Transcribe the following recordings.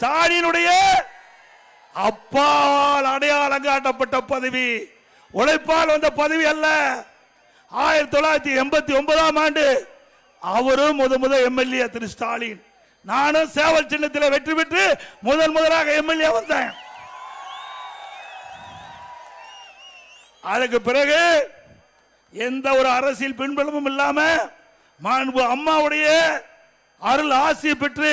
ஸ்டாலினுடைய அப்பால் அடையாளம் காட்டப்பட்ட பதவி. உழைப்பால் வந்த பதவி அல்ல. ஆயிரத்தி தொள்ளாயிரத்தி எண்பத்தி ஒன்பதாம் ஆண்டு அவரும் முத முத எம்எல்ஏ திரு ஸ்டாலின். நானும் சேவல் சின்னத்தில் வெற்றி பெற்று முதல் முதலாக எம்எல்ஏ வந்தேன். அதுக்கு பிறகு எந்த ஒரு அரசியல் பின்பலமும் இல்லாம மாண்பு அம்மாவுடைய அருள் ஆசி பெற்று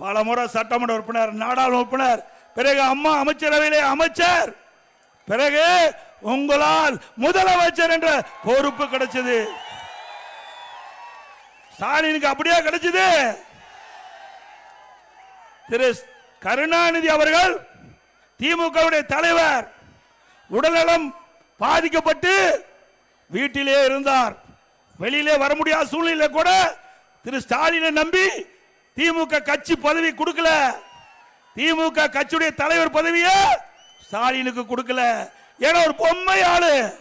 பல முறை சட்டமன்ற உறுப்பினர் நாடாளுமன்ற உறுப்பினர் பிறகு அம்மா அமைச்சரவையிலே அமைச்சர் பிறகு உங்களால் முதலமைச்சர் என்ற பொறுப்பு கிடைச்சது. ஸ்டாலினுக்கு அப்படியே கிடைச்சது. திரு கருணாநிதி அவர்கள் திமுகவுடைய தலைவர் உடல்நலம் பாதிக்கப்பட்டு வீட்டிலே இருந்தார். வெளியிலே வர முடியாத சூழ்நிலை கூட திரு ஸ்டாலினை நம்பி திமுக கட்சி பதவி கொடுக்கல. திமுக கட்சியுடைய தலைவர் பதவியை ஸ்டாலினுக்கு கொடுக்கல. ஏன்னா ஒரு பொம்மை ஆளு.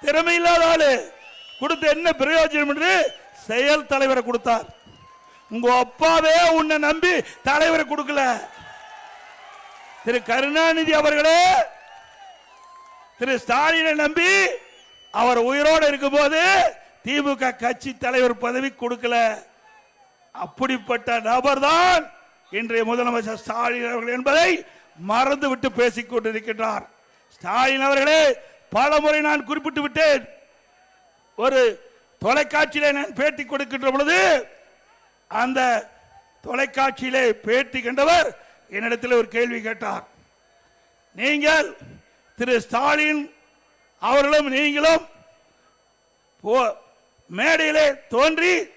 திறமை இல்லாத ஆளு. கொடுத்த என்ன பிரயோஜனம் என்று செயல் தலைவரை கொடுத்தார். உங்க அப்பாவே உன்னை நம்பி தலைவரை கொடுக்கல. திரு கருணாநிதி அவர்களே திரு ஸ்டாலினை நம்பி அவர் உயிரோடு இருக்கும்போது திமுக கட்சி தலைவர் பதவி கொடுக்கல. அப்படிப்பட்ட நபர் தான் இன்றைய முதலமைச்சர் ஸ்டாலின் அவர்கள் என்பதை மறந்து விட்டு பேசிக் கொண்டிருக்கின்றார். ஸ்டாலின் அவர்களே பல முறை நான் குறிப்பிட்டு விட்டேன். ஒரு தொலைக்காட்சியிலே நான் பேட்டி கொடுக்கின்ற பொழுது அந்த தொலைக்காட்சியிலே பேட்டி கண்டவர் என்னிடத்தில் ஒரு கேள்வி கேட்டார். நீங்கள் திரு ஸ்டாலின் அவர்களும் நீங்களும் போ- மேடையிலே தோன்றி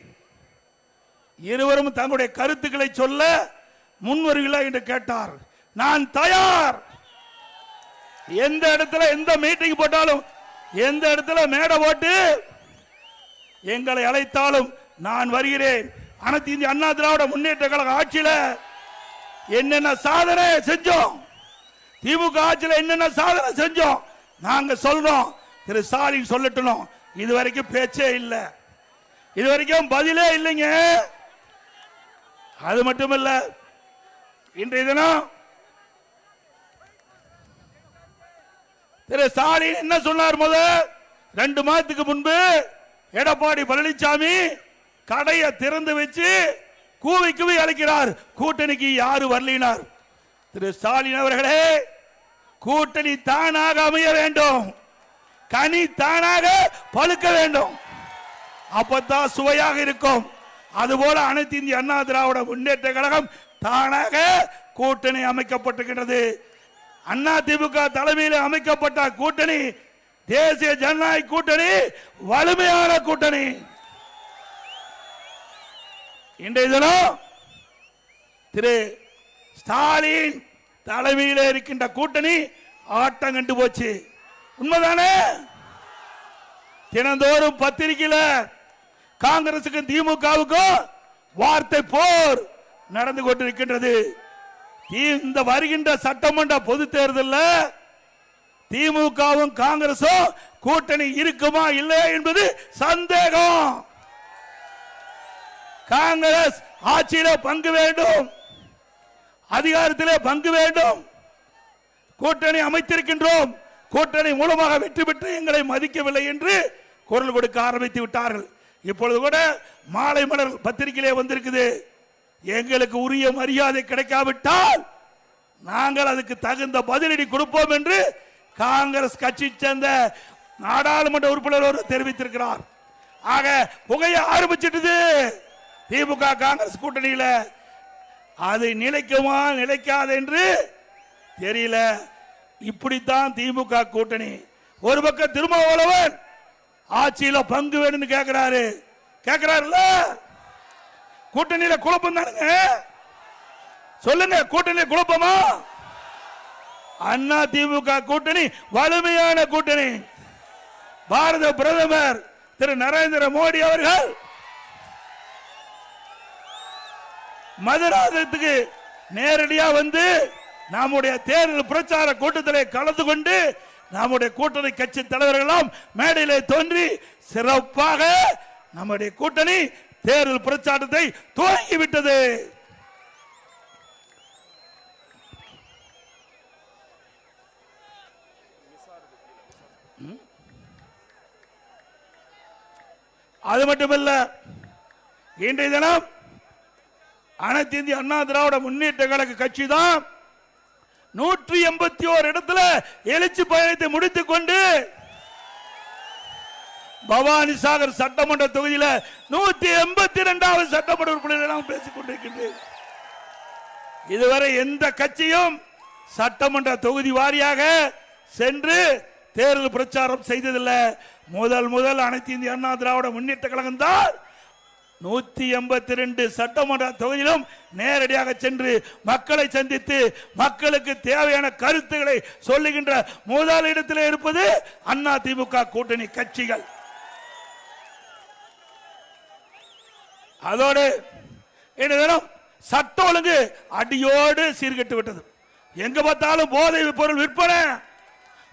இருவரும் தங்களுடைய கருத்துக்களை சொல்ல முன்வருவீர்களா என்று கேட்டார். நான் தயார். எந்த இடத்துல எந்த மீட்டிங் போட்டாலும் எந்த இடத்துல மேடை போட்டு எங்களை அழைத்தாலும் நான் வருகிறேன். அனைத்து இந்திய அண்ணா திராவிட முன்னேற்ற கழக ஆட்சியில என்னென்ன சாதனை செஞ்சோம்? திமுக ஆட்சியில் என்னென்ன சாதனை செஞ்சோம்? நாங்க சொல்றோம். திரு ஸ்டாலின் சொல்லட்டணும் இது வரைக்கும் பேச்சே இல்லை. இது வரைக்கும் பதிலே இல்லைங்க. அது மட்டும் இன்றைய தினம் திரு ஸ்டாலின் என்ன சொன்னார் முத ரெண்டு மாதத்துக்கு முன்பு எடப்பாடி பழனிசாமி கடையை திறந்து வச்சு கூவி கூவி அழைக்கிறார். கூட்டணிக்கு யாரு வரலினார்? திரு ஸ்டாலின் அவர்களே கூட்டணி தானாக அமைய வேண்டும். கனி தானாக பழுக்க வேண்டும். அப்பதான் சுவையாக இருக்கும். அதுபோல அனைத்து இந்திய அண்ணா திராவிட முன்னேற்ற கழகம் தானாக கூட்டணி அமைக்கப்பட்டிருக்கின்றது. அண்ணா திமுக தலைமையில் அமைக்கப்பட்ட கூட்டணி தேசிய ஜனநாயக கூட்டணி வலிமையான கூட்டணி. இன்றைய தினம் திரு ஸ்டாலின் தலைமையில் இருக்கின்ற கூட்டணி ஆட்டம் கண்டு போச்சு. உண்மைதானே? தினந்தோறும் பத்திரிகையில் காங்கிரசுக்கும் திமுகவுக்கும் வார்த்தை போர் நடந்து கொண்டிருக்கின்றது. இந்த வருகின்ற சட்டமன்ற பொது தேர்தலில் திமுகவும் காங்கிரசும் கூட்டணி இருக்குமா இல்லையா என்பது சந்தேகம். காங்கிரஸ் ஆட்சியில பங்கு வேண்டும். அதிகாரத்திலே பங்கு வேண்டும். கூட்டணி அமைத்திருக்கின்றோம். கூட்டணி மூலமாக வெற்றி பெற்று எங்களை மதிக்கவில்லை என்று குரல் கொடுக்க ஆரம்பித்து விட்டார்கள். இப்பொழுது கூட மாலை மலர் பத்திரிகையிலே வந்திருக்குது. எங்களுக்கு உரிய மரியாதை கிடைக்காவிட்டால் நாங்கள் அதுக்கு தகுந்த பதிலடி கொடுப்போம் என்று காங்கிரஸ் கட்சி சேர்ந்த நாடாளுமன்ற உறுப்பினர் ஒரு தெரிவித்திருக்கிறார். ஆக புகைய ஆரம்பிச்சிட்டது. திமுக காங்கிரஸ் கூட்டணியில. அது நிலைக்குமா நிலைக்காது என்று தெரியல. இப்படித்தான் திமுக கூட்டணி. ஒரு பக்கம் திருமாவளவன் ஆட்சியில பங்கு வேணும்னு கேட்கிறாரு கேட்கிறாருல்ல கூட்டணியில குழப்பம் தானுங்க. சொல்லுங்க கூட்டணி குழப்பமா? அண்ணா திமுக கூட்டணி வலிமையான கூட்டணி. பாரத பிரதமர் திரு நரேந்திர மோடி அவர்கள் மதுராதத்துக்கு நேரடியா வந்து நம்முடைய தேர்தல் பிரச்சார கூட்டத்தில் கலந்து கொண்டு நம்முடைய கூட்டணி கட்சி தலைவர்களும் மேடையிலே தோன்றி சிறப்பாக நம்முடைய கூட்டணி தேர்தல் பிரச்சாரத்தை துவங்கிவிட்டது. அது மட்டுமல்ல இன்றைய தினம் அனைத்து இந்திய அண்ணா திராவிட முன்னேற்ற கழக கட்சி தான் நூற்றி எண்பத்தி ஓரு இடத்துல எழுச்சி பயணத்தை முடித்துக் கொண்டு பவானி சாகர் சட்டமன்ற தொகுதியில் நூத்தி எண்பத்தி இரண்டாவது சட்டமன்ற உறுப்பினர் நாம் பேசிக் கொண்டிருக்கின்றேன். இதுவரை எந்த கட்சியும் சட்டமன்ற தொகுதி வாரியாக சென்று தேர்தல் பிரச்சாரம் செய்ததில்லை. முதல் முதல் அனைத்து இந்திய அண்ணா திராவிட முன்னேற்ற கழகம் தான் நூத்தி எண்பத்தி ரெண்டு சட்டமன்ற தொகுதியிலும் நேரடியாக சென்று மக்களை சந்தித்து மக்களுக்கு தேவையான கருத்துக்களை சொல்லுகின்ற முதல் இடத்தில் இருப்பது அண்ணா திமுக கூட்டணி கட்சிகள். அதோடு இன்றைய தினம் சட்ட ஒழுங்கு அடியோடு சீர்கெட்டு விட்டது. எங்க பார்த்தாலும் போதை பொருள் விற்பனை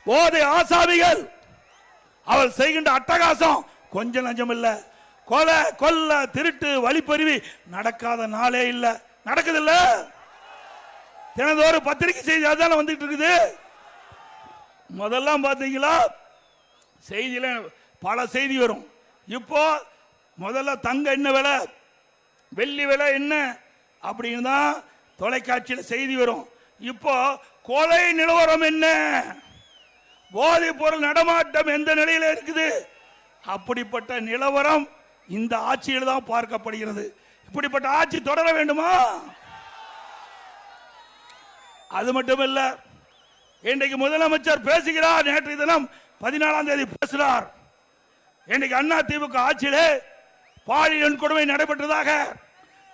போதை ஆசாமிகள். அவள் செய்கின்ற அட்டகாசம் கொஞ்சம் லஞ்சம் இல்லை. கொலை கொல்ல திருட்டு வழிப்பறிவி நடக்காத நாளே இல்லை. நடக்குது இல்ல தினந்தோறும் பத்திரிகை செய்தி அதான வந்துட்டு இருக்குது. முதல்லாம் பார்த்தீங்களா செய்தியில பல செய்தி வரும். இப்போ முதல்ல தங்க என்ன விலை? வெள்ளி விலை என்ன? அப்படின்னு தான் தொலைக்காட்சியில் செய்தி வரும். இப்போ கொலை நிலவரம் என்ன? போதைப் பொருள் நடமாட்டம் எந்த நிலையில இருக்குது? அப்படிப்பட்ட நிலவரம் இந்த ஆட்சியில் தான் பார்க்கப்படுகிறது. இப்படிப்பட்ட ஆட்சி தொடர வேண்டுமா? அது மட்டுமல்ல இன்றைக்கு முதலமைச்சர் பேசுகிறார் நேற்று தினம் பதினாலாம் தேதி பேசுகிறார் இன்றைக்கு அண்ணா திமுக ஆட்சியிலே பாலியல் கொடுமை நடைபெற்றதாக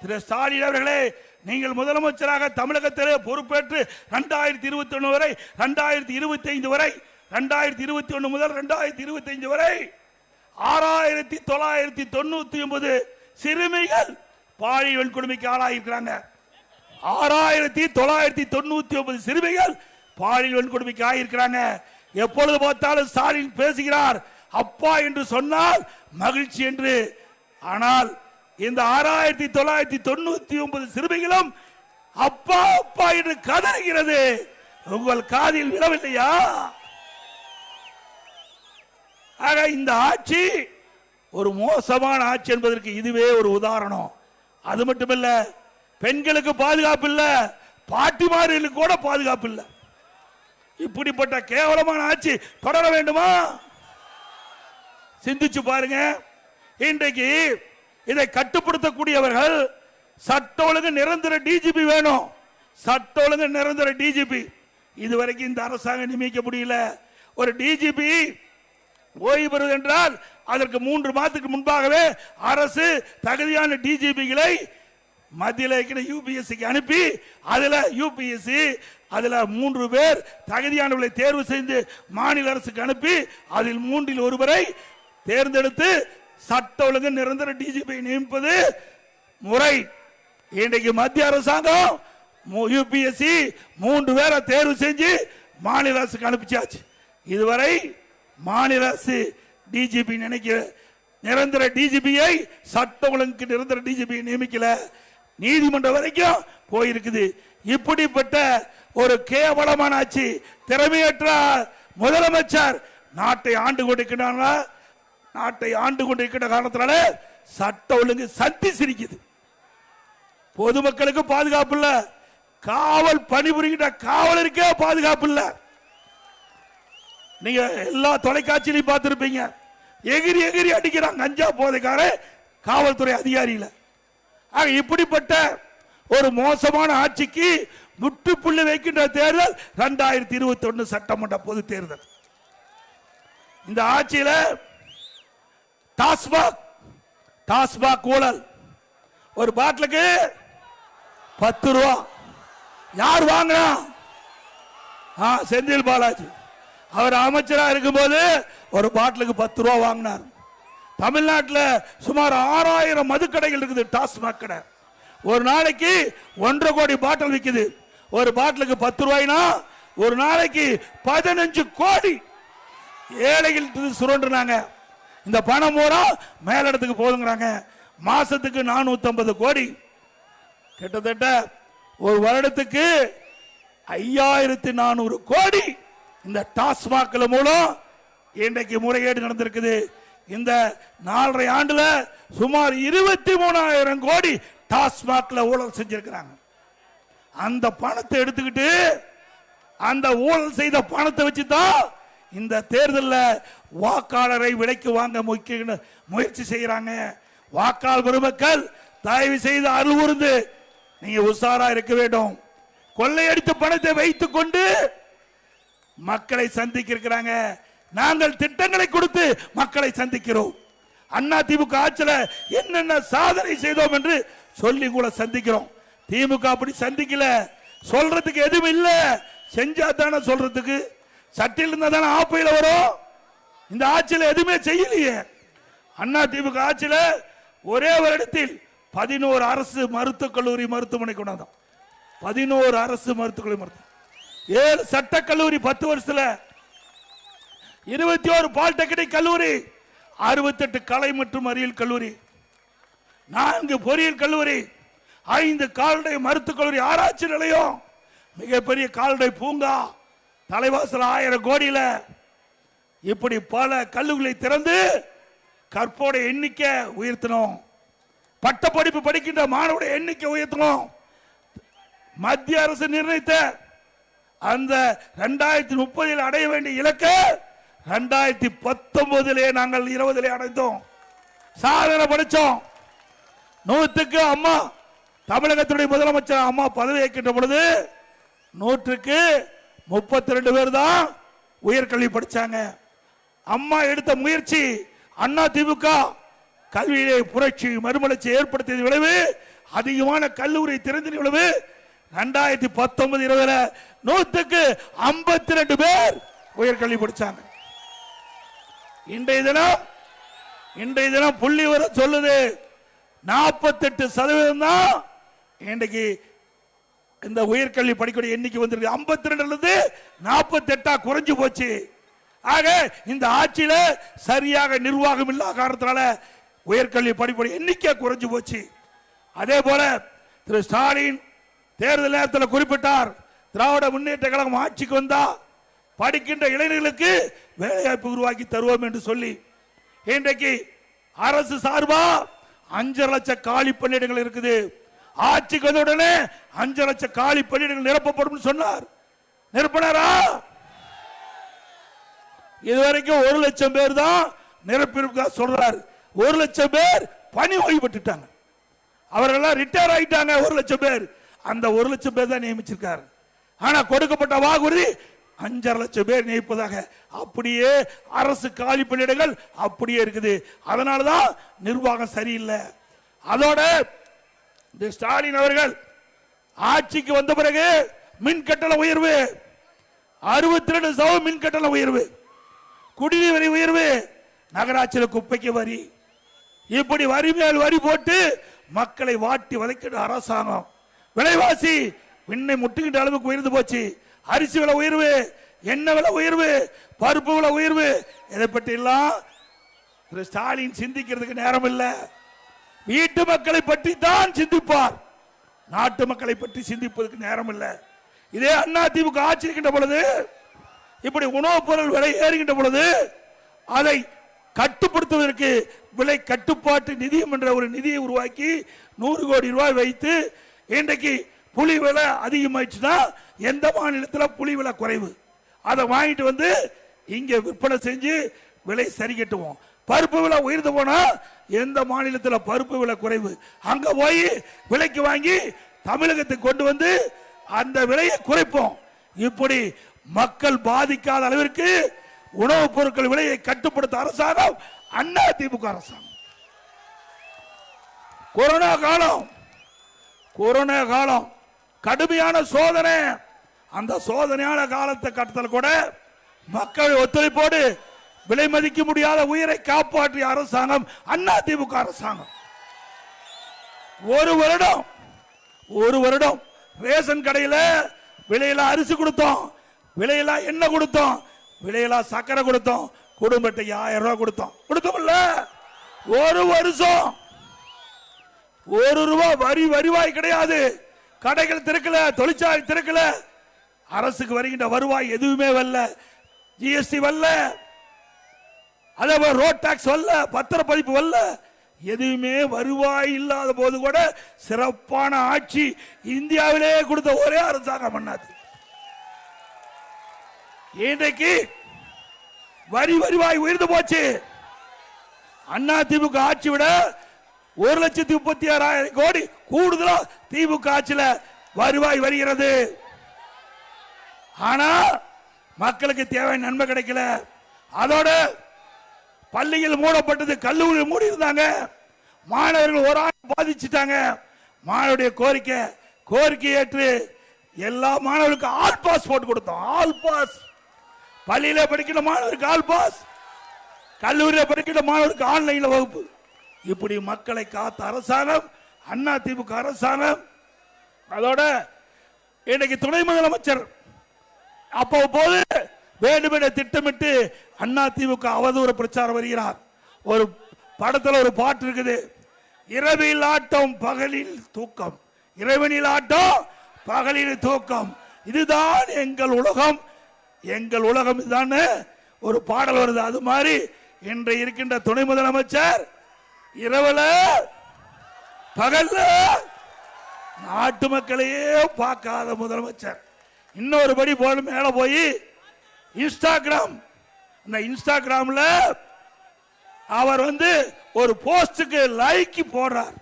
திரு ஸ்டாலின் அவர்களே நீங்கள் முதலமைச்சராக தமிழகத்திலே பொறுப்பேற்று ரெண்டாயிரத்தி இருபத்தி ஒன்று வரை ரெண்டாயிரத்தி இருபத்தி ஐந்து வரை ரெண்டாயிரத்தி இருபத்தி ஒன்று முதல் ரெண்டாயிரத்தி இருபத்தி ஐந்து வரை ஆறாயிரத்தி தொள்ளாயிரத்தி தொண்ணூத்தி ஒன்பது சிறுமிகள் பாலியல் வன்கொடுமைக்கு ஆளாயிருக்கிறாங்க ஆறாயிரத்தி தொள்ளாயிரத்தி தொண்ணூத்தி ஒன்பது சிறுமிகள் பாலியல் வன்கொடுமைக்கு ஆகியிருக்கிறாங்க எப்பொழுது பார்த்தாலும் ஸ்டாலின் பேசுகிறார் அப்பா என்று சொன்னால் மகிழ்ச்சி என்று. ஆனால் இந்த ஆறாயிரத்தி தொள்ளாயிரத்தி தொண்ணூத்தி ஒன்பது சிறுமிகளும் அப்பா அப்பா என்று கதறுகிறது. உங்கள் காதில் விழவில்லையா? ஆக இந்த ஆட்சி ஒரு மோசமான ஆட்சி என்பதற்கு இதுவே ஒரு உதாரணம். அது மட்டுமல்ல பெண்களுக்கு பாதுகாப்பு இல்லை பாட்டிமார்களுக்கு கூட பாதுகாப்பு இல்லை. இப்படிப்பட்ட கேவலமான ஆட்சி தொடர வேண்டுமா? சிந்திச்சு பாருங்க. இன்றைக்கு இதை கட்டுப்படுத்தக்கூடியவர்கள் சட்ட ஒழுங்கு நிரந்தர டிஜிபி வேணும். சட்ட ஒழுங்கு நிரந்தர டிஜிபி இதுவரைக்கும் இந்த அரசாங்கம் நியமிக்க முடியல. ஒரு டிஜிபி ஓய்வு பெறுவது என்றால் அதற்கு மூன்று மாதத்துக்கு முன்பாகவே அரசு தகுதியான டிஜிபிகளை மத்தியில் யூபிஎஸ்சிக்கு அனுப்பி அதில் யூபிஎஸ்சி அதில் மூன்று பேர் தகுதியானவர்களை தேர்வு செய்து மாநில அரசுக்கு அனுப்பி அதில் மூன்றில் ஒருவரை தேர்ந்தெடுத்து சட்ட ஒழுங்கு நிரந்தர டிஜிபி நியமிப்பது முறை. இன்றைக்கு மத்திய அரசாங்கம் யூபிஎஸ்சி மூன்று பேரை தேர்வு செஞ்சு மாநில அரசுக்கு அனுப்பிச்சாச்சு. இதுவரை மாநில அரசு டிஜிபி நினைக்கிற நிரந்தர டிஜிபியை சட்ட ஒழுங்கு நிரந்தர டிஜிபி நியமிக்கல. நீதிமன்றம் வரைக்கும் போயிருக்குது. இப்படிப்பட்ட ஒரு கேவலமான ஆட்சி திறமையற்ற முதலமைச்சர் நாட்டை ஆண்டு கொண்டிருக்கிறாங்க நாட்டை ஆண்டு கொண்டிருக்கிற காரணத்தினால சட்ட ஒழுங்கு சந்தி சிரிக்குது. பொதுமக்களுக்கு பாதுகாப்பு இல்ல. காவல் பணிபுரிகின்ற காவலருக்கே பாதுகாப்பு இல்லை. நீங்க எல்லா தொலைக்காட்சியிலையும் பார்த்துருப்பீங்க. எகிரி எகிரி அடிக்கிறான் கஞ்சா போதைக்கார காவல்துறை அதிகாரியில். ஆக இப்படிப்பட்ட ஒரு மோசமான ஆட்சிக்கு முற்றுப்புள்ளி வைக்கின்ற தேர்தல் ரெண்டாயிரத்தி இருபத்தி ஒன்று சட்டமன்ற பொது தேர்தல். இந்த ஆட்சியில டாஸ்மாக் டாஸ்மாக் ஊழல். ஒரு பாட்டிலுக்கு பத்து ரூபா. யார் வாங்கினா? செந்தில் பாலாஜி. அவர் அமைச்சரா இருக்கும்போது ஒரு பாட்டிலுக்கு பத்து ரூபா வாங்கினார். தமிழ்நாட்டில் சுமார் ஆறாயிரம் மதுக்கடைகள் இருக்குது டாஸ்மாக் கடை. ஒரு நாளைக்கு ஒன்றரை கோடி பாட்டில் விற்குது ஒரு பாட்டிலுக்கு பத்து ரூபாய்னா ஒரு நாளைக்கு பதினஞ்சு கோடி. ஏழைகள் சுரண்டுனாங்க. இந்த பணம் பூரா மேலிடத்துக்கு போதுங்கிறாங்க மாசத்துக்கு நானூத்தி கோடி. கிட்டத்தட்ட ஒரு வருடத்துக்கு ஐயாயிரத்தி நானூறு கோடி. இந்த டாஸ்மாக்ல மூலம் இன்றைக்கு முறைகேடு நடந்திருக்குது. இந்த நாலரை ஆண்டுல சுமார் இருபத்தி மூணாயிரம் கோடி டாஸ்மாக்ல ஊழல் செஞ்சிருக்கிறாங்க. அந்த பணத்தை எடுத்துக்கிட்டு அந்த ஊழல் செய்த பணத்தை வச்சு தான் இந்த தேர்தலில் வாக்காளரை விலைக்கு வாங்க முக்கிய முயற்சி செய்கிறாங்க வாக்காளர் பெருமக்கள் தயவு செய்து அருள்வுருந்து நீங்க உஷாரா இருக்க வேண்டும். கொள்ளையடித்த பணத்தை வைத்துக் கொண்டு மக்களை சந்திக்க இருக்கிறாங்க நாங்கள் திட்டங்களை கொடுத்து மக்களை சந்திக்கிறோம். அண்ணா திமுக ஆட்சியில் என்னென்ன சாதனை செய்தோம் என்று சொல்லி கூட சந்திக்கிறோம். திமுக அப்படி சந்திக்கல. சொல்றதுக்கு எதுவும் இல்ல. செஞ்சா தானே சொல்றதுக்கு. சட்டில் இருந்தா தானே ஆப்பையில் வரும். இந்த ஆட்சியில் எதுவுமே செய்யலையே. அண்ணா திமுக ஆட்சியில் ஒரே ஒரு இடத்தில் பதினோரு அரசு மருத்துவக் கல்லூரி மருத்துவமனை கொண்டாந்தோம். பதினோரு அரசு மருத்துவக் கல்லூரி மருத்துவம். ஏழு சட்ட கல்லூரி பத்து வருஷத்துல இருபத்தி ஒரு பாலிடெக்னிக் கல்லூரி அறுபத்தெட்டு கலை மற்றும் அறிவியல் கல்லூரி நான்கு பொறியியல் கல்லூரி ஐந்து கால்நடை மருத்துவக் கல்லூரி ஆராய்ச்சி நிலையம் மிகப்பெரிய கால்நடை பூங்கா தலைவாசல் ஆயிரம் கோடியில் இப்படி பல கல்லூரிகளை திறந்து கற்போட எண்ணிக்கை உயர்த்தணும் பட்ட படிப்பு படிக்கின்ற மாணவருடைய எண்ணிக்கை உயர்த்தணும் மத்திய அரசு நிர்ணயித்த அந்த ரெண்டாயிரத்தி முப்பதில் அடைய வேண்டிய இலக்கு ரெண்டாயிரத்தி பத்தொன்பதிலே நாங்கள் இருபதிலே அடைந்தோம். சாதனை படித்தோம் நூற்றுக்கு அம்மா தமிழகத்துடைய முதலமைச்சர் அம்மா பதவி ஏற்கின்ற பொழுது நூற்றுக்கு முப்பத்தி ரெண்டு பேர் தான் உயர்கல்வி படித்தாங்க அம்மா எடுத்த முயற்சி அண்ணா திமுக கல்வியிலே புரட்சி மறுமலர்ச்சி ஏற்படுத்தியது விளைவு அதிகமான கல்லூரி திறந்த விளைவு. ரெண்டாயிரத்தி பத்தொன்பது இருபதுல நூத்துக்கு ஐம்பத்தி ரெண்டு பேர் உயர்கல்வி படிச்சாங்க. இன்றைய தினம் இன்றைய தினம் புள்ளி வர சொல்லுது. நாற்பத்தெட்டு சதவீதம் தான் இன்றைக்கு இந்த உயர்கல்வி படிக்கூடிய எண்ணிக்கை வந்திருக்கு. ஐம்பத்தி ரெண்டுல இருந்து நாற்பத்தி எட்டா குறைஞ்சு போச்சு. ஆக இந்த ஆட்சியில சரியாக நிர்வாகம் இல்லாத காரணத்தினால உயர்கல்வி படிப்புடைய எண்ணிக்கை குறைஞ்சு போச்சு. அதே போல திரு ஸ்டாலின் தேர்தல் நேரத்தில் குறிப்பிட்டார் திராவிட முன்னேற்ற கழகம் ஆட்சிக்கு வந்தா படிக்கின்ற இளைஞர்களுக்கு வேலைவாய்ப்பு உருவாக்கி தருவோம் என்று சொல்லி இன்றைக்கு அரசு சார்பா அஞ்சரை லட்சம் காலி பணியிடங்கள் இருக்குது. ஆட்சிக்கு வந்த உடனே அஞ்சு லட்சம் காலி பணியிடங்கள் நிரப்பப்படும் சொன்னார். நிரப்பினாரா? இதுவரைக்கும் ஒரு லட்சம் பேர் தான் நிரப்பியிருக்கா சொல்றாரு. ஒரு லட்சம் பேர் பணி ஓய்வு பெற்றுட்டாங்க. அவர்கள்லாம் ரிட்டையர் ஆகிட்டாங்க ஒரு லட்சம் பேர். அந்த ஒரு லட்சம் பேர் தான் நியமிச்சிருக்காரு. ஆனா கொடுக்கப்பட்ட வாக்குறுதி அஞ்சரை லட்சம் பேர் நியமிப்பதாக அப்படியே அரசு காலி பணியிடங்கள் அப்படியே இருக்குது. அதனாலதான் நிர்வாகம் சரியில்லை. அதோட இந்த ஸ்டாலின் அவர்கள் ஆட்சிக்கு வந்த பிறகு மின் கட்டண உயர்வு அறுபத்தி ரெண்டு சதவீதம் மின் கட்டண உயர்வு குடிநீர் வரி உயர்வு நகராட்சியில் குப்பைக்கு வரி. இப்படி வரி மேல் வரி போட்டு மக்களை வாட்டி வதைக்கிற அரசாங்கம். விலைவாசி விண்ணை முட்டுகின்ற அளவுக்கு உயர்ந்து போச்சு. அரிசி விலை உயர்வு எண்ணெய் விலை உயர்வு பருப்பு விலை உயர்வு இதை பற்றி எல்லாம் திரு ஸ்டாலின் சிந்திக்கிறதுக்கு நேரம் இல்லை வீட்டு மக்களை பற்றி தான் சிந்திப்பார். நாட்டு மக்களை பற்றி சிந்திப்பதற்கு நேரம் இல்லை இதே அண்ணா திமுக ஆட்சி இருக்கின்ற பொழுது இப்படி உணவுப் பொருள் விலை ஏறுகின்ற பொழுது அதை கட்டுப்படுத்துவதற்கு விலை கட்டுப்பாட்டு நிதியம் என்ற ஒரு நிதியை உருவாக்கி நூறு கோடி ரூபாய் வைத்து இன்றைக்கு புலி விலை அதிகமாயிடுச்சுன்னா எந்த மாநிலத்தில் புலி விலை குறைவு? அதை வாங்கிட்டு வந்து இங்கே விற்பனை செஞ்சு விலை சரி கட்டுவோம். பருப்பு விலை உயர்ந்து போனால் எந்த மாநிலத்தில் பருப்பு விலை குறைவு? அங்கே போய் விலைக்கு வாங்கி தமிழகத்துக்கு கொண்டு வந்து அந்த விலையை குறைப்போம். இப்படி மக்கள் பாதிக்காத அளவிற்கு உணவுப் பொருட்கள் விலையை கட்டுப்படுத்த அரசாங்கம் அண்ணா திமுக அரசாங்கம். கொரோனா காலம் கொரோனா காலம். கடுமையான சோதனை. அந்த சோதனையான காலத்தை கட்டத்தில் கூட மக்கள் ஒத்துழைப்போடு விலை மதிக்க முடியாத உயிரை காப்பாற்றிய அரசாங்கம் அண்ணா திமுக அரசாங்கம். ஒரு வருடம் ஒரு வருடம் ரேஷன் கடையில் விலையில அரிசி கொடுத்தோம். விலையில எண்ணெய் கொடுத்தோம். விலையில சக்கரை கொடுத்தோம். குடும்பத்தை ஆயிரம் ரூபாய் கொடுத்தோம். கொடுத்தோம்ல ஒரு வருஷம். ஒரு ரூபாய் வரி வருவாய் கிடையாது. கடைகள் திறக்கல தொழிற்சாலை திறக்கல. அரசுக்கு வருகின்ற வருவாய் எதுவுமே வரல. ஜிஎஸ்டி வரல. அதே போல ரோட் டாக்ஸ் வரல பத்திரப்பதிப்பு வரல. எதுவுமே வருவாய் இல்லாத போது கூட சிறப்பான ஆட்சி இந்தியாவிலே கொடுத்த ஒரே அரசாங்கம் பண்ணாது இன்றைக்கு வரி வருவாய் உயர்ந்து போச்சு. அண்ணா திமுக ஆட்சி விட ஒரு லட்சத்தி முப்பத்தி ஆறாயிரம் கோடி கூடுதலா திமுக ஆட்சியில் வருவாய் வருகிறது. ஆனா மக்களுக்கு தேவையான நன்மை கிடைக்கல. அதோட பள்ளிகள் மூடப்பட்டது கல்லூரி மூடி இருந்தாங்க மாணவர்கள் ஒரு ஆண்டு பாதிச்சுட்டாங்க. மாணவருடைய கோரிக்கை கோரிக்கை ஏற்று எல்லா மாணவர்களுக்கும் ஆல் பாஸ் போட்டு கொடுத்தோம். All pass. பள்ளியில படிக்கிற மாணவருக்கு ஆல் பாஸ். கல்லூரியில் படிக்கிற மாணவருக்கு ஆன்லைன்ல வகுப்பு. இப்படி மக்களை காத்த அரசாங்கம் அண்ணா திமுக அரசாங்கம். அதோட இன்னைக்கு துணை முதலமைச்சர் அப்போ போது வேண்டுமென திட்டமிட்டு அண்ணா திமுக அவதூறு பிரச்சாரம் வருகிறார். ஒரு படத்துல ஒரு பாட்டு இருக்குது. இரவில் ஆட்டம் பகலில் தூக்கம். இரவனில் ஆட்டம் பகலில் தூக்கம். இதுதான் எங்கள் உலகம். எங்கள் உலகம் இதுதான் ஒரு பாடல் வருது. அது மாதிரி இன்று இருக்கின்ற துணை முதலமைச்சர் இரவுல பகல்ல நாட்டு மக்களையே பார்க்காத முதலமைச்சர். இன்னொரு படி போல மேல போய் இன்ஸ்டாகிராம் அந்த இன்ஸ்டாகிராம்ல அவர் வந்து ஒரு போஸ்டுக்கு லைக் போடுறார்.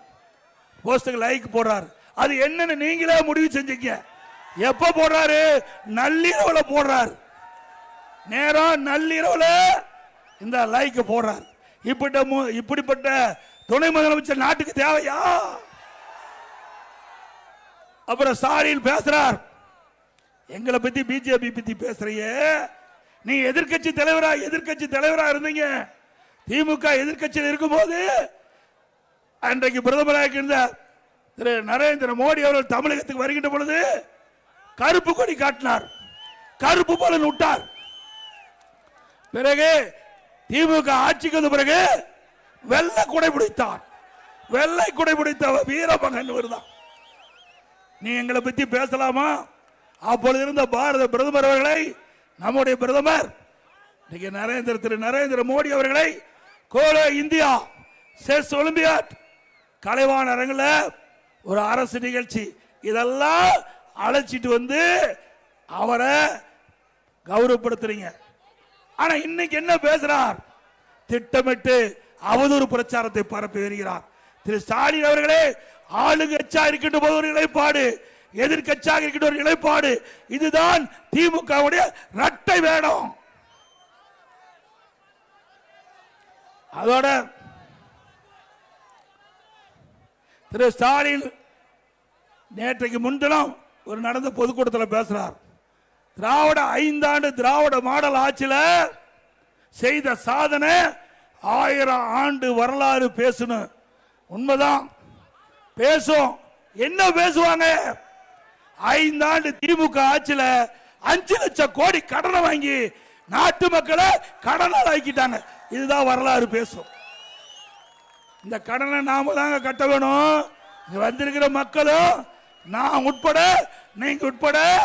போஸ்டுக்கு லைக் போடுறார். அது என்னன்னு நீங்களே முடிவு செஞ்சீங்க. எப்ப போடுறாரு? நள்ளிரவுல போடுறார். நேரம் நள்ளிரவுல இந்த லைக் போடுறார். இப்படி மு- இப்படிப்பட்ட துணை முதலமைச்சர் நாட்டுக்கு தேவையா? அப்புறம் சாரியில் பேசுறார். எங்களை பத்தி பிஜேபி பத்தி பேசுறியே. நீ எதிர்க்கட்சி தலைவரா எதிர்க்கட்சி தலைவரா இருந்தீங்க. திமுக எதிர்க்கட்சியில் இருக்கும்போது அன்றைக்கு பிரதமராக இருந்த திரு நரேந்திர மோடி அவர்கள் தமிழகத்துக்கு வருகின்ற பொழுது கருப்பு கொடி காட்டினார். கருப்பு போல விட்டார். பிறகு திமுக ஆட்சிக்கு வந்த பிறகு வெள்ளை குடைபிடித்தார் வெள்ளை குடைபிடித்த வீரமகன் வருதான் நீ எங்களை பத்தி பேசலாமா? அப்பொழுது இருந்த பாரத பிரதமர் அவர்களை நம்முடைய பிரதமர் இன்னைக்கு நரேந்திர திரு நரேந்திர மோடி அவர்களை கோலோ இந்தியா செஸ் ஒலிம்பியாட் கலைவான அரங்கில் ஒரு அரசு நிகழ்ச்சி. இதெல்லாம் அழைச்சிட்டு வந்து அவரை கௌரவப்படுத்துறீங்க. ஆனா இன்னைக்கு என்ன பேசுறார்? திட்டமிட்டு அவதூறு பிரச்சாரத்தை பரப்பி வருகிறார். திரு ஸ்டாலின் அவர்களே ஆளுங்கட்சா இருக்கின்ற போது ஒரு நிலைப்பாடு எதிர்கட்சியாக இருக்கின்ற ஒரு நிலைப்பாடு. இதுதான் திமுகவுடைய ரட்டை வேடம். அதோட திரு ஸ்டாலின் நேற்றைக்கு முன்தினம் ஒரு நடந்த பொதுக்கூட்டத்தில் பேசுறார். திராவிட ஐந்தாண்டு திராவிட மாடல் ஆட்சியில செய்த சாதனை ஆயிரம் ஆண்டு வரலாறு பேசணும் உண்மைதான். பேசும். என்ன பேசுவாங்க? ஐந்தாண்டு திமுக ஆட்சியில அஞ்சு லட்சம் கோடி கடனை வாங்கி நாட்டு மக்களை கடனால் ஆக்கிட்டாங்க. இதுதான் வரலாறு பேசும். இந்த கடனை நாம தாங்க கட்ட வேணும். இங்க வந்திருக்கிற மக்களும் நான் உட்பட நீங்க உட்பட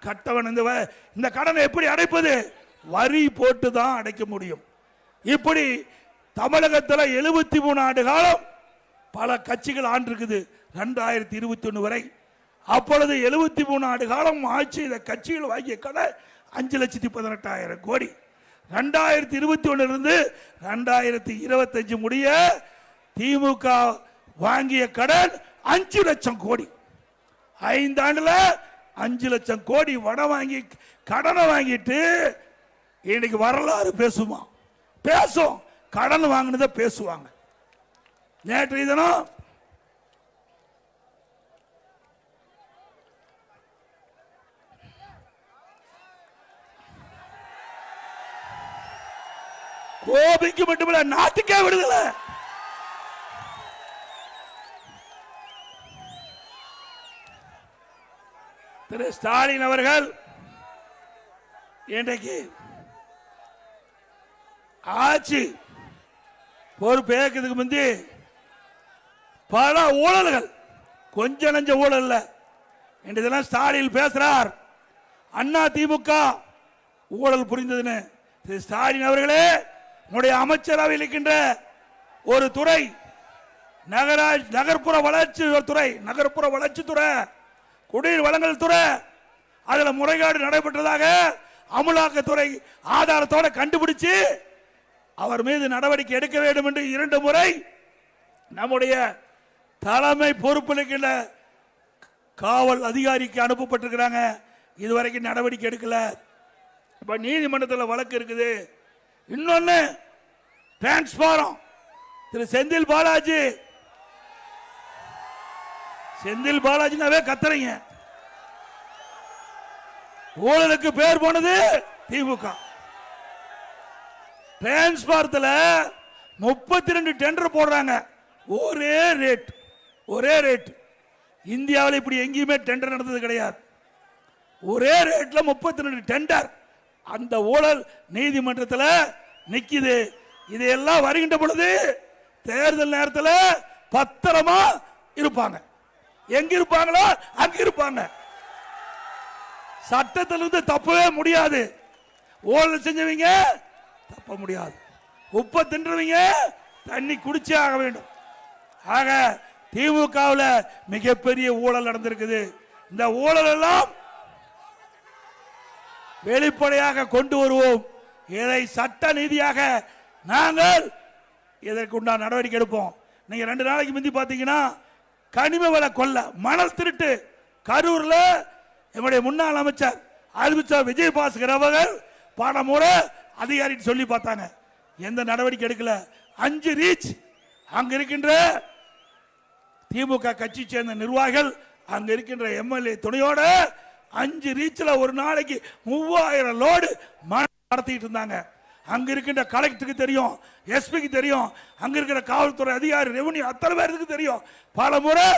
கட்ட வேணும். இந்த வ- இந்த கடனை எப்படி அடைப்பது? வரி போட்டு தான் அடைக்க முடியும். இப்படி தமிழகத்தில் எழுபத்தி மூணு ஆண்டு காலம் பல கட்சிகள் ஆண்டிருக்குது. ரெண்டாயிரத்தி இருபத்தி ஒன்று வரை. அப்பொழுது எழுபத்தி மூணு ஆண்டு காலம் ஆட்சி இந்த கட்சிகள் வாங்கிய கடன் அஞ்சு லட்சத்தி பதினெட்டாயிரம் கோடி. ரெண்டாயிரத்தி இருபத்தி ஒண்ணுல இருந்து ரெண்டாயிரத்தி இருபத்தஞ்சு முடிய திமுக வாங்கிய கடன் அஞ்சு லட்சம் கோடி. ஐந்தாண்டுல அஞ்சு லட்சம் கோடி வடம் வாங்கி கடனை வாங்கிட்டு இன்னைக்கு வரலாறு பேசுமா? பேசும். கடன் வாங்கினதை பேசுவாங்க. நேற்றைய தினம் கோபிக்கு மட்டுமில்ல நாட்டுக்கே விடுதலை. திரு ஸ்டாலின் அவர்கள் இன்றைக்கு ஆட்சி பொறுப்பேற்கிறதுக்கு முந்தி பல ஊழல்கள். கொஞ்ச நஞ்ச ஊழல் இல்ல. இதெல்லாம் ஸ்டாலின் பேசுறார். அண்ணா திமுக ஊழல் புரிந்ததுன்னு. திரு ஸ்டாலின் அவர்களே உங்களுடைய அமைச்சரவையில் இருக்கின்ற ஒரு துறை நகராட்சி நகர்ப்புற வளர்ச்சி துறை நகர்ப்புற வளர்ச்சி துறை குடிநீர் வளங்கள் துறை அதில் முறைகேடு நடைபெற்றதாக அமலாக்கத்துறை ஆதாரத்தோட கண்டுபிடிச்சு அவர் மீது நடவடிக்கை எடுக்க வேண்டும் என்று இரண்டு முறை நம்முடைய தலைமை பொறுப்பில் காவல் அதிகாரிக்கு அனுப்பப்பட்டிருக்கிறாங்க. இதுவரைக்கும் நடவடிக்கை எடுக்கல. இப்ப நீதிமன்றத்தில் வழக்கு இருக்குது. இன்னொன்னு டிரான்ஸ்பாரம் திரு செந்தில் பாலாஜி. செந்தில் பாலாஜினாவே கத்துறீங்க. ஊழலுக்கு பேர் போனது திமுக. டிரான்ஸ்பார்த்தில் முப்பத்தி ரெண்டு டெண்டர் போடுறாங்க. ஒரே ரேட் ஒரே ரேட் இந்தியாவில் இப்படி எங்கேயுமே டெண்டர் நடந்தது கிடையாது. ஒரே ரேட்டில் முப்பத்தி ரெண்டு டெண்டர் அந்த ஊழல் நீதிமன்றத்தில் நிற்கிது இதையெல்லாம் வருகின்ற பொழுது தேர்தல் நேரத்தில் பத்திரமா இருப்பாங்க. எங்க இருப்பாங்களோ அங்க இருப்பாங்க. சட்டத்திலிருந்து தப்பவே முடியாது. ஊழல் செஞ்சவங்க தப்ப முடியாது. உப்பை தின்றவங்க தண்ணி குடிச்சே ஆக வேண்டும். ஆக திமுகவில் மிகப்பெரிய ஊழல் நடந்திருக்குது. இந்த ஊழல் எல்லாம் வெளிப்படையாக கொண்டு வருவோம். இதை சட்ட நீதியாக நாங்கள் இதற்கு உண்டான நடவடிக்கை எடுப்போம். நீங்க ரெண்டு நாளைக்கு முந்தி பாத்தீங்கன்னா கனிம வள கொல்ல மணல் திருட்டு கரூர்ல என்னுடைய முன்னாள் அமைச்சர் அறிவிச்சார் விஜய் பாஸ்கர் அவர்கள் பல முறை அதிகாரி சொல்லி பார்த்தாங்க. எந்த நடவடிக்கை எடுக்கல. அஞ்சு ரீச் அங்க இருக்கின்ற திமுக கட்சி சேர்ந்த நிர்வாகிகள் அங்க இருக்கின்ற எம்எல்ஏ துணையோட அஞ்சு ரீச்ல ஒரு நாளைக்கு மூவாயிரம் லோடு நடத்திட்டு இருந்தாங்க. அங்க இருக்கின்ற கலெக்டருக்கு தெரியும் எஸ்பிக்கு தெரியும் அங்க இருக்கிற காவல்துறை அதிகாரி ரெவன்யூ அத்தனை பேருக்கு தெரியும். பல முறை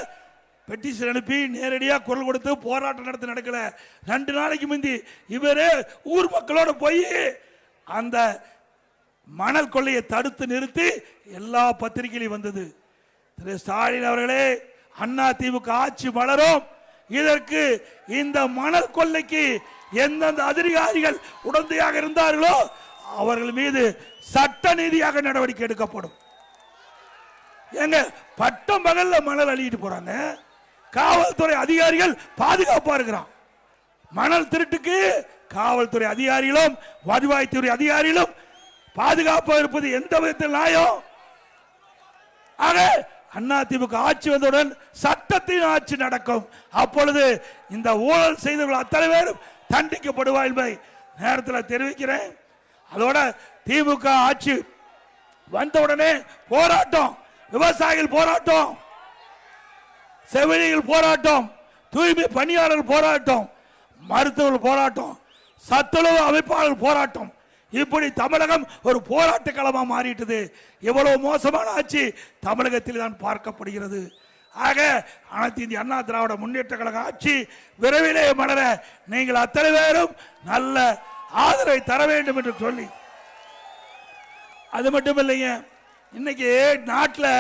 பெட்டிஷன் அனுப்பி நேரடியாக குரல் கொடுத்து போராட்டம் நடத்தி நடக்கல. ரெண்டு நாளைக்கு முந்தி இவரே ஊர் மக்களோட போய் அந்த மணல் கொள்ளையை தடுத்து நிறுத்தி எல்லா பத்திரிகையிலும் வந்தது. திரு ஸ்டாலின் அவர்களே அண்ணா திமுக ஆட்சி மலரும். இதற்கு இந்த மணல் கொள்ளைக்கு எந்தெந்த அதிகாரிகள் உடந்தையாக இருந்தார்களோ அவர்கள் மீது சட்ட நீதியாக நடவடிக்கை எடுக்கப்படும். எங்க பட்டம் பகல்ல மணல் அள்ளிட்டு போறாங்க. காவல்துறை அதிகாரிகள் பாதுகாப்பா இருக்கிறான். மணல் திருட்டுக்கு காவல்துறை அதிகாரிகளும் வருவாய்த்துறை அதிகாரிகளும் பாதுகாப்பா இருப்பது எந்த விதத்தில் நியாயம்? ஆக அண்ணா திமுக ஆட்சி வந்தவுடன் சட்டத்தின் ஆட்சி நடக்கும். அப்பொழுது இந்த ஊழல் செய்தவர்கள் அத்தனை பேரும் தண்டிக்கப்படுவா என்பதை நேரத்தில் தெரிவிக்கிறேன். அதோட திமுக ஆட்சி வந்தவுடனே போராட்டம் விவசாயிகள் போராட்டம் செவிலிகள் போராட்டம் தூய்மை பணியாளர்கள் போராட்டம் மருத்துவர்கள் போராட்டம் சத்துணவு அமைப்பாளர் போராட்டம். இப்படி தமிழகம் ஒரு போராட்ட களமாக மாறிட்டது. எவ்வளவு மோசமான ஆட்சி தமிழகத்தில் தான் பார்க்கப்படுகிறது. ஆக அனைத்து இந்திய அண்ணா திராவிட முன்னேற்ற கழக ஆட்சி விரைவிலே மலர நீங்கள் அத்தனை பேரும் நல்ல ஆதரவை தர வேண்டும் என்று சொல்லி. அது மட்டும் இல்லைங்க இன்னைக்கு நாட்டில்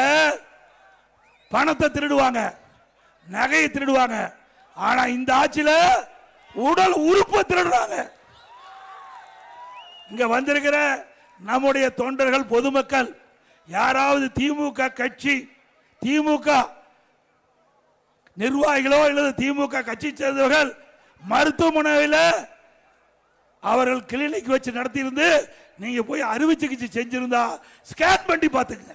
பணத்தை திருடுவாங்க நகையை திருடுவாங்க. ஆனா இந்த ஆட்சியில் உடல் உறுப்பை திருடுறாங்க. இங்க வந்திருக்கிற நம்முடைய தொண்டர்கள் பொதுமக்கள் யாராவது திமுக கட்சி திமுக நிர்வாகிகளோ அல்லது திமுக கட்சி சேர்ந்தவர்கள் மருத்துவமனையில் அவர்கள் கிளினிக் வச்சு நடத்தியிருந்து நீங்க போய் அறுவை சிகிச்சை செஞ்சிருந்தா ஸ்கேன் பண்ணி பார்த்துங்க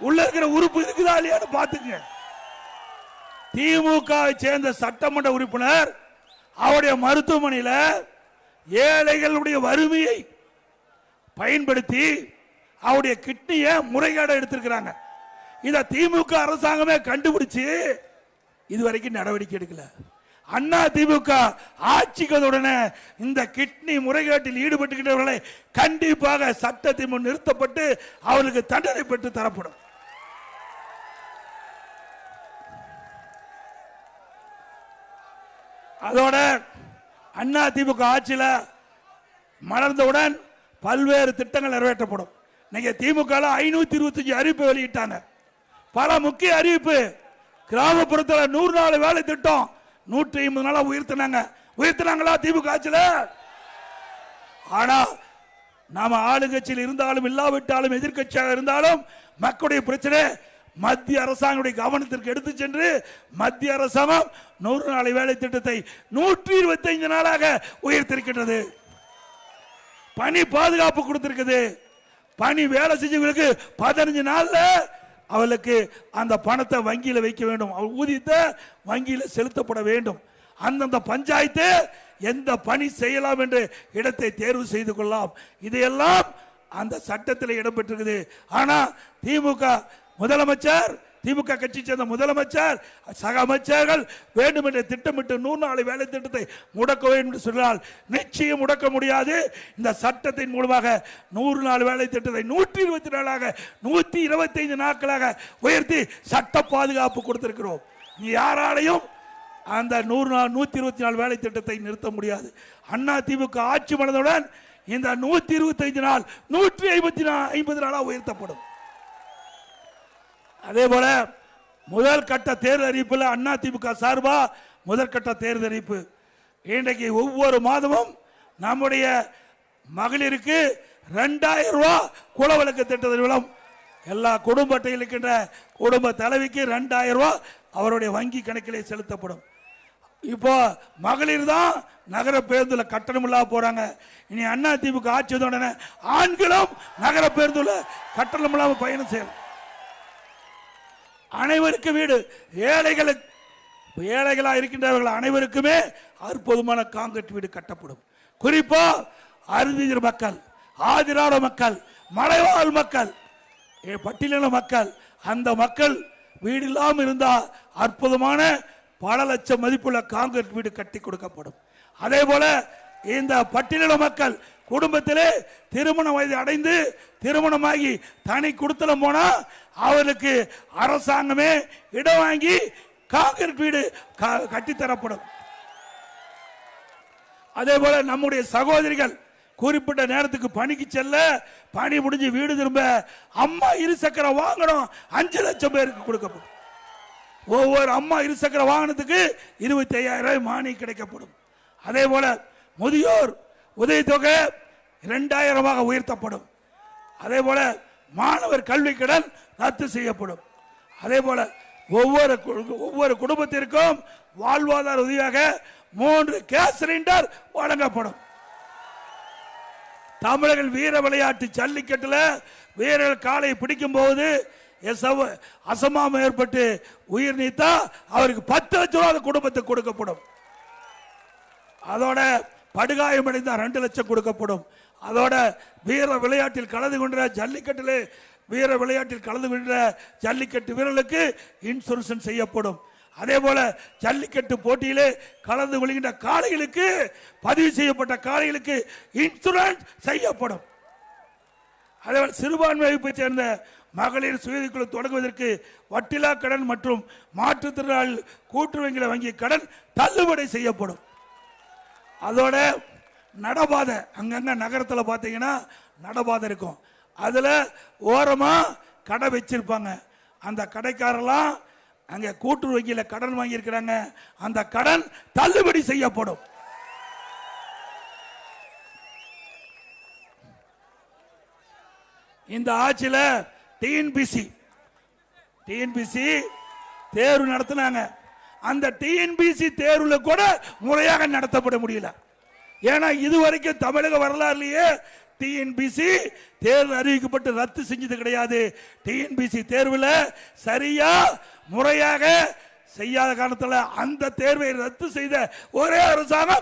உள்ள இருக்கிற உறுப்பு இருக்குதா இல்லையான்னு பார்த்துங்க திமுக சேர்ந்த சட்டமன்ற உறுப்பினர் அவருடைய மருத்துவமனையில் ஏழைகளுடைய வறுமையை பயன்படுத்தி அவருடைய கிட்னியை முறைகேட எடுத்திருக்கிறாங்க. இதை திமுக அரசாங்கமே கண்டுபிடிச்சு இதுவரைக்கும் நடவடிக்கை எடுக்கல. அண்ணா திமுக ஆட்சிக்கு உடனே இந்த கிட்னி முறைகேட்டில் ஈடுபட்டுகின்றவர்களை கண்டிப்பாக சட்டத்தின் முன் நிறுத்தப்பட்டு அவர்களுக்கு தண்டனை பெற்று தரப்படும். அதோட அண்ணா திமுக ஆட்சியில் மலர்ந்தவுடன் பல்வேறு திட்டங்கள் நிறைவேற்றப்படும். இன்னைக்கு திமுக ஐநூத்தி இருபத்தஞ்சு அறிவிப்பு வெளியிட்டாங்க. பல முக்கிய அறிவிப்பு. கிராமப்புறத்தில் நூறு நாள் வேலை திட்டம். நூற்றி ஐம்பது நாளா உயர்த்தினாங்க. உயர்த்தினாங்களா திமுக ஆட்சியில்? ஆனா நாம ஆளுங்கட்சியில் இருந்தாலும் இல்லாவிட்டாலும் எதிர்க்கட்சியாக இருந்தாலும் மக்களுடைய பிரச்சனை மத்திய அரசாங்கத்துடைய கவனத்திற்கு எடுத்து சென்று மத்திய அரசாங்கம் நூறு நாளை வேலை திட்டத்தை நூற்றி இருபத்தி ஐந்து நாளாக உயர்த்திருக்கின்றது. பணி பாதுகாப்பு கொடுத்திருக்குது. பணி வேலை செஞ்சவங்களுக்கு பதினஞ்சு நாள்ல அவளுக்கு அந்த பணத்தை வங்கியில் வைக்க வேண்டும். அவள் ஊதியத்தை வங்கியில் செலுத்தப்பட வேண்டும். அந்தந்த பஞ்சாயத்து எந்த பணி செய்யலாம் என்று இடத்தை தேர்வு செய்து கொள்ளலாம். இதையெல்லாம் அந்த சட்டத்தில் இடம்பெற்றிருக்குது. ஆனா திமுக முதலமைச்சர் திமுக கட்சி சேர்ந்த முதலமைச்சர் சக அமைச்சர்கள் வேண்டும் என்று திட்டமிட்டு நூறு நாள் வேலை திட்டத்தை முடக்க வேண்டும் என்று சொன்னால் நிச்சயம் முடக்க முடியாது. இந்த சட்டத்தின் மூலமாக நூறு நாள் வேலை திட்டத்தை நூற்றி இருபத்தி நாளாக நூற்றி இருபத்தைந்து நாட்களாக உயர்த்தி சட்ட பாதுகாப்பு கொடுத்திருக்கிறோம். யாராலையும் அந்த நூறு நாள் நூற்றி இருபத்தி நாலு வேலை திட்டத்தை நிறுத்த முடியாது. அண்ணா திமுக ஆட்சி மனதுடன் இந்த நூற்றி இருபத்தைந்து நாள் நூற்றி ஐம்பத்தி நா ஐம்பது நாளாக உயர்த்தப்படும். அதே போல முதல் கட்ட தேர்தல் அறிவிப்பில் அண்ணா திமுக சார்பா முதல் கட்ட தேர்தல் அறிவிப்பு இன்றைக்கு ஒவ்வொரு மாதமும் நம்முடைய மகளிருக்கு ரெண்டாயிரம் ரூபா குலவிளக்கு திட்டத்தின் மூலம் எல்லா குடும்ப அட்டையில் இருக்கின்ற குடும்ப தலைவிக்கு ரெண்டாயிரம் ரூபா அவருடைய வங்கி கணக்கிலே செலுத்தப்படும். இப்போ மகளிர் தான் நகர பேருந்துல கட்டணம் இல்லாம போறாங்க. இனி அண்ணா திமுக ஆட்சி வந்த உடனே ஆண்களும் நகர பேருந்துல கட்டணம் இல்லாம பயணம் செய்யலாம் அனைவருக்கும் வீடு ஏழைகளுக்கு ஏழைகளாக இருக்கின்றவர்கள் அனைவருக்குமே அற்புதமான காங்கிரீட் வீடு கட்டப்படும். குறிப்பா அருந்திஜர் மக்கள் ஆதிராட மக்கள் மலைவாழ் மக்கள் பட்டியலின மக்கள் அந்த மக்கள் வீடு இல்லாமல் இருந்தால் அற்புதமான பல லட்சம் மதிப்புள்ள காங்கிரீட் வீடு கட்டி கொடுக்கப்படும். அதே போல இந்த பட்டியலின மக்கள் குடும்பத்திலே திருமண வயது அடைந்து திருமணமாகி தனி குடுத்தலம் போனால் அவருக்கு அரசாங்கமே இடம் வாங்கி காங்கிரீட் வீடு க- கட்டித்தரப்படும் அதே போல நம்முடைய சகோதரிகள் குறிப்பிட்ட நேரத்துக்கு பணிக்கு செல்ல பணி முடிஞ்சு வீடு திரும்ப அம்மா இருசக்கர வாங்கணும் அஞ்சு லட்சம் பேருக்கு கொடுக்கப்படும். ஒவ்வொரு அம்மா இருசக்கர வாகனத்துக்கு இருபத்தி ஐயாயிரம் ரூபாய் மானியம் கிடைக்கப்படும். அதே போல முதியோர் உதவித்தொகை இரண்டாயிரமாக உயர்த்தப்படும். அதே போல மாணவர் கல்வி கடன் ரத்து செய்யப்படும். அதே போல ஒவ்வொரு ஒவ்வொரு குடும்பத்திற்கும் வாழ்வாதார உதவியாக மூன்று கேஸ் சிலிண்டர் வழங்கப்படும். தமிழர்கள் வீர விளையாட்டு ஜல்லிக்கட்டுல வீரர்கள் காலை பிடிக்கும் போது எசவ- அசம்பாவிதம் ஏற்பட்டு உயிர் நீத்தா அவருக்கு பத்து லட்சம் ரூபாய் குடும்பத்துக்கு கொடுக்கப்படும். அதோட அடைந்தால் ரெண்டு லட்சம் கொடுக்கப்படும். அதோட வீர விளையாட்டில் கலந்து கொண்ட ஜல்லிக்கட்டில் வீர விளையாட்டில் கலந்து கொண்ட ஜல்லிக்கட்டு வீரர்களுக்கு இன்சூரன்ஸ் செய்யப்படும். அதே போல ஜல்லிக்கட்டு போட்டியிலே கலந்து கொள்கின்ற காளைகளுக்கு பதிவு செய்யப்பட்ட காளைகளுக்கு இன்சூரன்ஸ் செய்யப்படும். அதேபோல் சிறுபான்மை வகுப்பை சேர்ந்த மகளிர் சுயகுழு தொடங்குவதற்கு வட்டிலா கடன் மற்றும் மாற்றுத்திறனாளி கூட்டுறவுங்களை வங்கி கடன் தள்ளுபடி செய்யப்படும். அதோட நடபாதை அங்கங்க நகரத்தில் பார்த்தீங்கன்னா நடபாதை இருக்கும். அதில் ஓரமாக கடை வச்சிருப்பாங்க. அந்த கடைக்காரெல்லாம் அங்கே கூட்டுறவு வங்கியில் கடன் வாங்கியிருக்கிறாங்க. அந்த கடன் தள்ளுபடி செய்யப்படும். இந்த ஆட்சியில் டிஎன்பிசி டிஎன்பிசி தேர்வு நடத்தினாங்க. அந்த டிஎன்பிசி தேர்வுல கூட முறையாக நடத்தப்பட முடியல. ஏன்னா இதுவரைக்கும் தமிழக வரலாறுலயே டிஎன்பிசி தேர்வு அறிவிக்கப்பட்டு ரத்து செஞ்சது கிடையாது. டிஎன்பிசி தேர்வில் சரியா முறையாக செய்யாத காரணத்தில் அந்த தேர்வை ரத்து செய்த ஒரே அரசாங்கம்